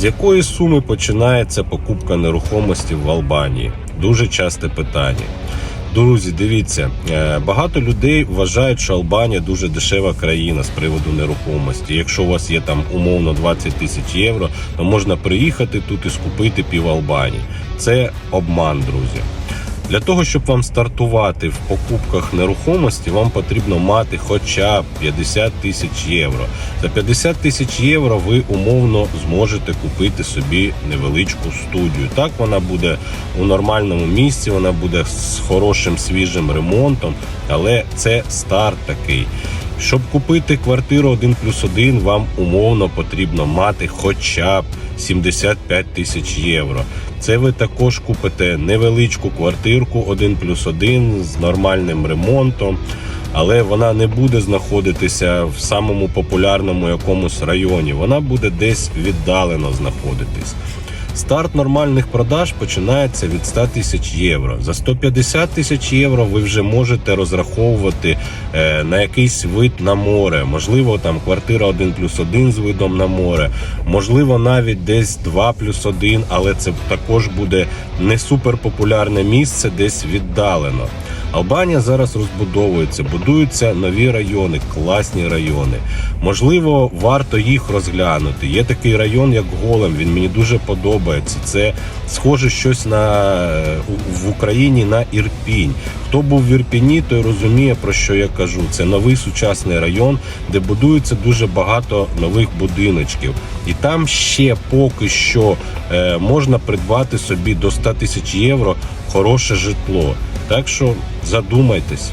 З якої суми починається покупка нерухомості в Албанії? Дуже часте питання. Друзі, дивіться, е, багато людей вважають, що Албанія дуже дешева країна з приводу нерухомості. Якщо у вас є там умовно 20 тисяч євро, то можна приїхати тут і скупити пів Албанії. Це обман, друзі. Для того, щоб вам стартувати в покупках нерухомості, вам потрібно мати хоча б 50 тисяч євро. За 50 тисяч євро ви умовно зможете купити собі невеличку студію. Так вона буде у нормальному місці, вона буде з хорошим свіжим ремонтом, але це старт такий. Щоб купити квартиру 1 плюс 1, вам умовно потрібно мати хоча б 75 тисяч євро. Це ви також купите невеличку квартирку 1 плюс 1 з нормальним ремонтом, але вона не буде знаходитися в самому популярному якомусь районі. Вона буде десь віддалено знаходитись. Старт нормальних продаж починається від 100 тисяч євро. За 150 тисяч євро ви вже можете розраховувати е, на якийсь вид на море. Можливо, там квартира 1 плюс 1 з видом на море, можливо, навіть десь 2 плюс 1, але це також буде не суперпопулярне місце, десь віддалено. Албанія зараз розбудовується, будуються нові райони, класні райони. Можливо, варто їх розглянути. Є такий район, як Голем. Він мені дуже подобається. Це схоже щось на в Україні на Ірпінь. Хто був в Ірпіні, той розуміє про що я кажу. Це новий сучасний район, де будується дуже багато нових будиночків. І там ще поки що е, можна придбати собі до 100 тисяч євро хороше житло. Так що задумайтесь.